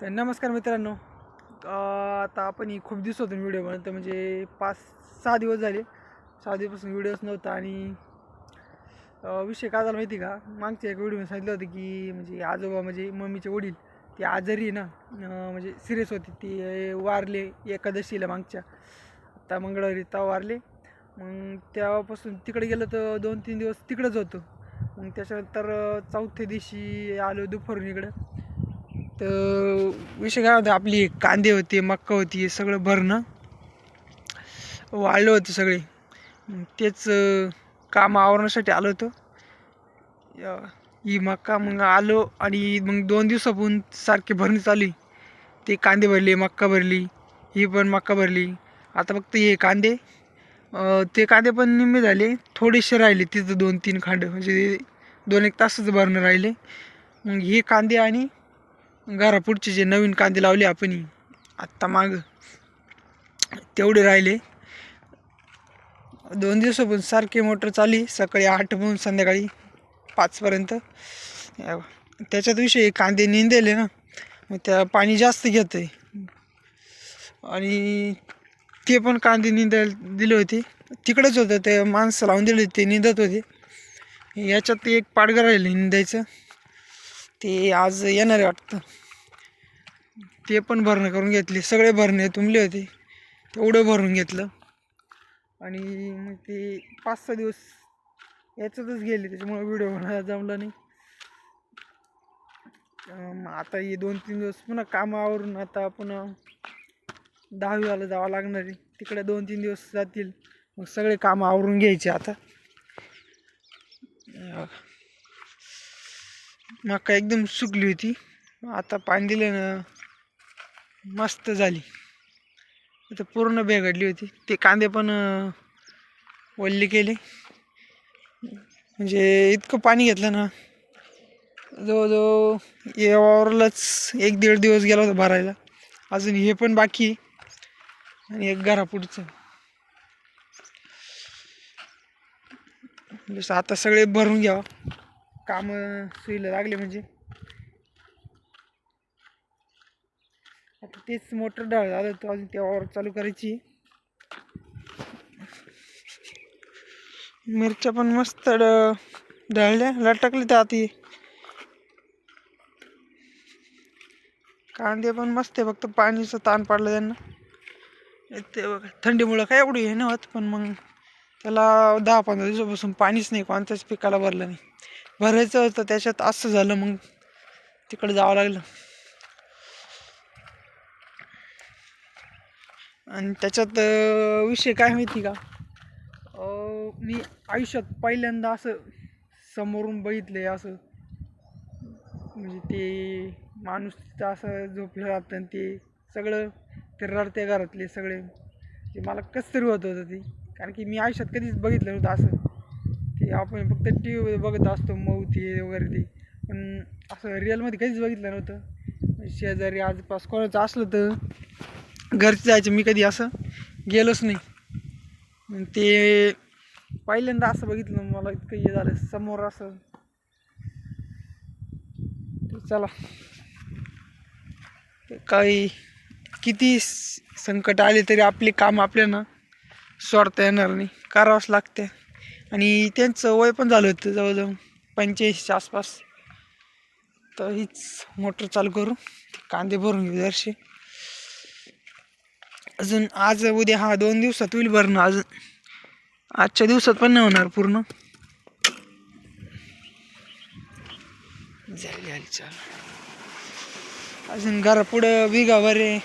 तर नमस्कार मित्रांनो. आता आपण खूप दिवस होतो व्हिडिओ बनवतो म्हणजे पाच सहा दिवस झाले. सहा दिवसपासून व्हिडिओच नव्हता आणि विषय काय झाला माहिती का? मागच्या एक व्हिडिओ सांगितलं होतं की म्हणजे आजोबा म्हणजे मम्मीचे वडील ते आजारी आहे ना म्हणजे सिरियस होते. ते वारले एकादशीला मागच्या. आता मंगळवारी तेव्हा वारले. मग तेव्हापासून तिकडे गेलं तर दोन तीन दिवस तिकडंच होतो. मग त्याच्यानंतर चौथ्या दिवशी आलो दुपारून इकडं. तर विषय काय होता आपली कांदे होते मक्का होती हे सगळं भरणं. वाळलं होतं सगळे. तेच काम आवरण्यासाठी आलो होतो. ही मक्का मग आलो आणि मग दोन दिवसापून सारखी भरणी चालू आहे. ते कांदे भरले मक्का भरली ही पण मक्का भरली. आता फक्त हे कांदे. ते कांदे पण निम्मे झाले. थोडेसे राहिले तिथं दोन तीन खांड. म्हणजे दोन एक तासच भरणं राहिले. मग हे कांदे आणि घरापुढचे जे नवीन कांदे लावले आपण आत्ता माग. तेवढे राहिले. दोन दिवसापासून सारखी मोटर चालली सकाळी आठपासून संध्याकाळी पाचपर्यंत या- त्याच्यात विषय कांदे निंदेले ना मग त्या पाणी जास्त घेतं आहे आणि ते पण कांदे निंदायला दिले होते. तिकडंच होतं ते माणसं लावून दिले होते ते निंदत होते. याच्यात एक पाडगं राहिलं निंदायचं. ते आज येणार आहे वाटतं. ते पण भरणं करून घेतले. सगळे भरणे तुंबले होते. तेवढं भरून घेतलं. आणि मग ते पाच सहा दिवस याच्यातच गेले. त्याच्यामुळे व्हिडिओ बनायला जमला नाही. आता हे दोन तीन दिवस पुन्हा कामावरून आता पुन्हा दहावीला जावं लागणार आहे. तिकडे दोन तीन दिवस जातील. मग सगळे कामं आवरून घ्यायचे आता. मका एकदम सुकली होती. आता पाणी दिलं ना मस्त झाली. आता पूर्ण बेघडली होती. ते कांदे पण अं, वल्ले केले. म्हणजे इतकं पाणी घेतलं ना जवळजवळ यावरलाच एक दीड दिवस गेला होता भरायला. अजून हे पण बाकी आणि एक घरापुढचं. जसं आता सगळे भरून घ्यावं. काम सुईला लागले म्हणजे. आता तेच मोटर डाळ झालं तो अजून तेव्हा चालू करायची. मिरच्या पण मस्त ड- लटकले त्या आती कांदे पण मस्त आहे फक्त पाणीचं ताण पडलं त्यांना. ते बघा थंडीमुळं काय एवढी हे नव्हत होत पण मग त्याला दहा पंधरा दिवसापासून पाणीच नाही कोणत्याच पिकाला भरलं नाही. भरायचं होतं त्याच्यात असं झालं मग तिकडे जावं लागलं. आणि त्याच्यात विषय काय माहिती का? मी आयुष्यात पहिल्यांदा असं समोरून बघितलंय असं. म्हणजे ते माणूस तिथं असं झोपलं राहतं आणि ते सगळं ते रडते घरातले सगळे. ते मला कसं तरी होत होतं ते. कारण की मी आयुष्यात कधीच बघितलं नव्हतं असं. ते आपण फक्त टी व्ही बघत असतो मऊ ते वगैरे ते. पण असं रिअलमध्ये कधीच बघितलं नव्हतं. शेजारी आजपास कोणाचं असलं तर घरचे जायचं मी कधी असं गेलोच नाही. मग ते पहिल्यांदा असं बघितलं मला इतकं हे झालं समोर असं. चला. काही किती संकट आले तरी आपले काम आपल्याला सोडता येणार नाही. करावंच लागते आणि त्यांचं वय पण झालं होतं जवळजवळ पंच्याऐंशीच्या आसपास. तर हीच मोटर चालू करू. कांदे भरून घेऊ जरसे. अजून आज उद्या हा दोन दिवसात होईल भरणं अजून. आजच्या दिवसात पण नाही होणार पूर्ण. झाली झाली चाल. अजून घरापुढं बिगावर आहे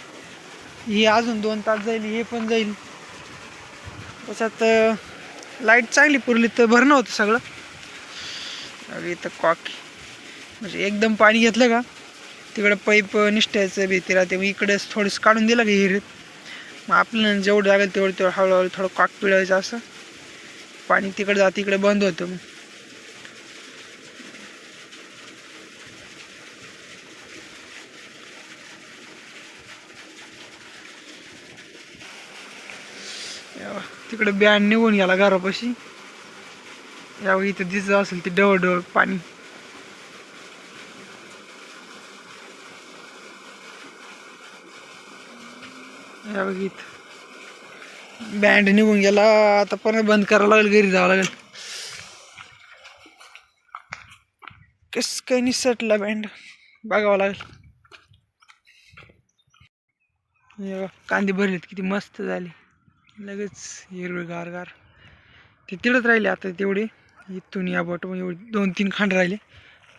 हे अजून दोन तास जाईल हे पण जाईल. त्याच्यात लाइट चांगली पुरली तर भरणं होतं सगळं. अरे इथं कॉक म्हणजे एकदम पाणी घेतलं का तिकडं पाईप निष्ठायचं भीती राहते मग इकडे थोडंसं काढून दिलं का हिरीत. मग आपल्याला जेवढं लागेल तेवढं तेवढं हळूहळू थोडं कॉक पिळायचं असं. पाणी तिकडे जात इकडे बंद होतं मग. Yeah. तिकडे बॅन निघून गेला घरापाशी. यावं इथं दिसत असेल ते डवळ पाणी. यावं इथं. बँड निघून गेला आता पण बंद करावं लागेल घरी जावं लागेल. कस काही निसटला बँड बघावं लागेल. कांदे भरलेत किती मस्त झाले. लगेच हिरवे गार ते तिथंच राहिले आता तेवढे. इथून या बॉटम एवढे दोन तीन खांड राहिले.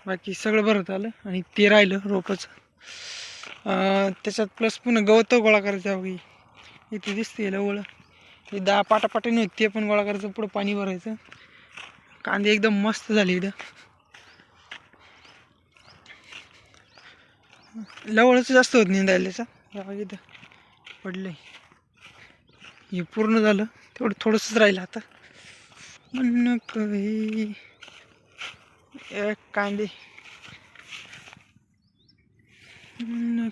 बाकी सगळं भरत आलं आणि ते राहिलं रोपच. त्याच्यात प्लस पुन्हा गवत गोळा करायचं हवी इथे दिसते लवळ. हे दहा पाटापाटी नव्हते ते पण गोळा करायचं पुढं पाणी भरायचं. कांदे एकदम मस्त झाले इथं. लवळच जास्त होत नाही त्याचा या इथं हे पूर्ण झालं. तेवढं थोडंसंच राहिलं आता. मन कवी एक कांदे. मन